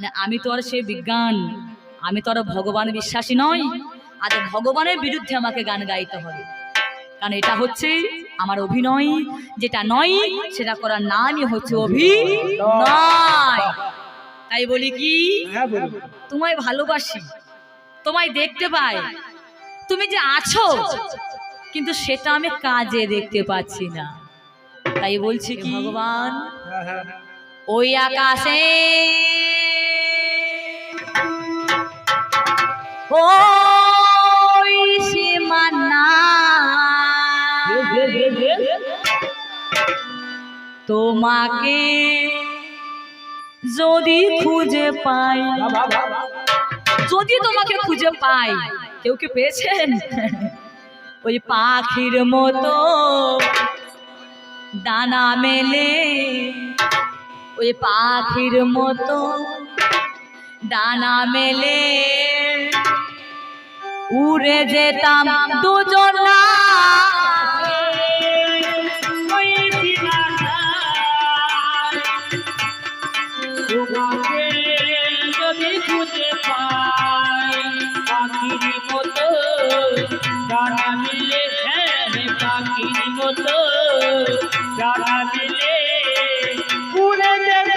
না আমি তো আর সে বিজ্ঞান আমি তো আর ভগবান বিশ্বাসী নই। আজ ভগবানের বিরুদ্ধে আমাকে গান গাইতে হবে। কারণ এটা হচ্ছে আমার অভিনয় যেটা নয় সেটা করার নামই হচ্ছে অভিনয়। তাই বলি কি? হ্যাঁ তোমায় ভালোবাসি তোমায় দেখতে পাই। তুমি যে আছো কিন্তু সেটা আমি কাজে দেখতে পাচ্ছি না। তাই বলছি কি? ভগবান হ্যাঁ হ্যাঁ। ওই আকাশে তোমাকে যদি খুঁজে পাই, যদি তোমাকে খুঁজে পাই, কেউ কি পেয়েছেন? ওই পাখির মতো ডানা মেলে, ওই পাখির মতো ডানা মেলে। উড়ে যেতাম দুজন খুঁজে মতো মিলে হ্যাঁ ডানা উড়ে যেতাম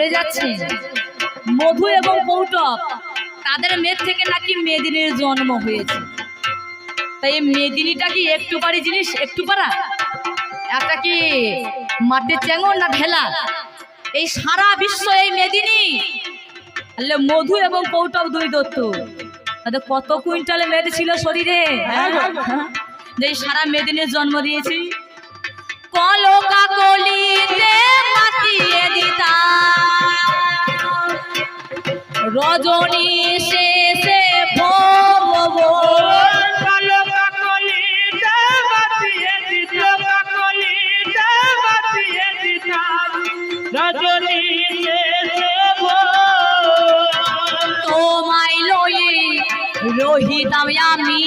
বলে যাচ্ছে। মধু এবং কৌটক তাদের মেয়ের থেকে নাকি মেদিনীর জন্ম হয়েছে। তাই এই মেদিনীটা কি একটু পারি জিনিস? একটু পারা একটা কি মাটির চেঙ্গর না ভেলা? এই সারা বিশ্ব এই মেদিনী। তাহলে মধু এবং কৌটক দুই দত্ত। তাদের কত কুইন্টালে মেদ ছিল শরীরে? যে সারা মেদিনীর জন্ম দিয়েছি। কলকা কলিতে মাতিয়ে রজনী শেষে দিতাম রজনী শেষে তোমায় লয়ে রহিতাম আমি।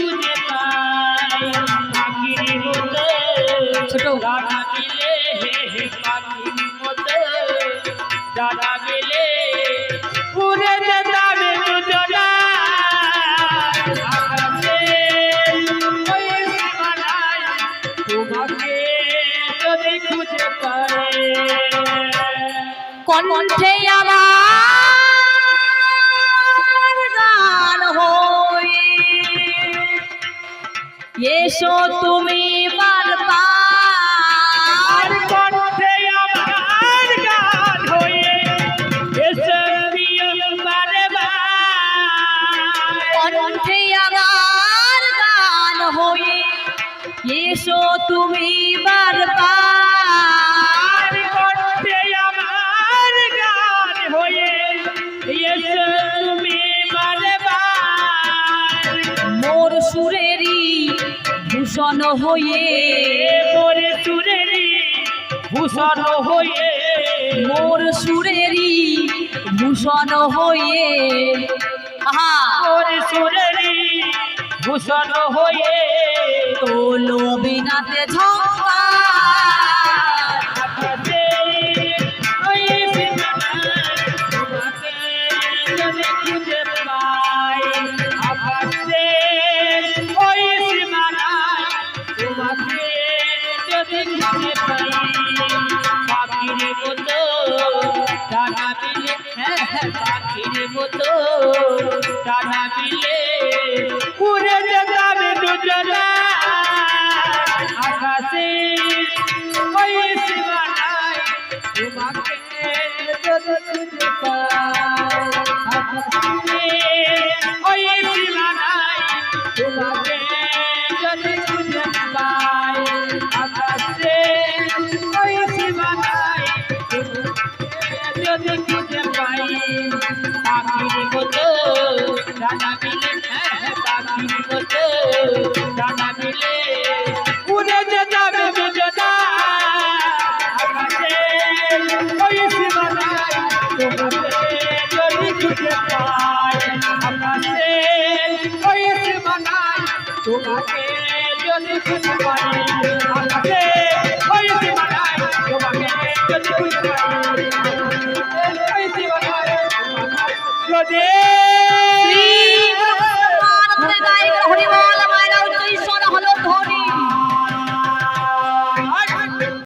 খুঁজে পাই। পাখির মতো ছোট। ডানা মিলে হে হে পাখির মতো। ডানা যদি খুঁজে পাই। কণ্ঠে আমার গান হই এসো তুমি বারবার কণ্ঠে আমার গান হয়ে এসে বারবার কণ্ঠে আমার এসো তুমি বারবার। কণ্ঠে আমার গান হয়ে এসে তুমি বারবার। মোর সুরেরই ভূষণ হয়ে মোরে সুরেরি ভূষণ হয়ে মোর সুরেরই ভূষণ হয়ে। আহা। মোরে সুরেরি ভূষণ হয়ে তোলো বিনাতে ঝঙ্কা হ্যাঁ, হ্যাঁ, পাখির মতো টানা মিলে উড়ে যেতাম দুজনা। ওই দিলানা বয়স মানাই তোমাকে যদি খুঁজে পাই আমাকে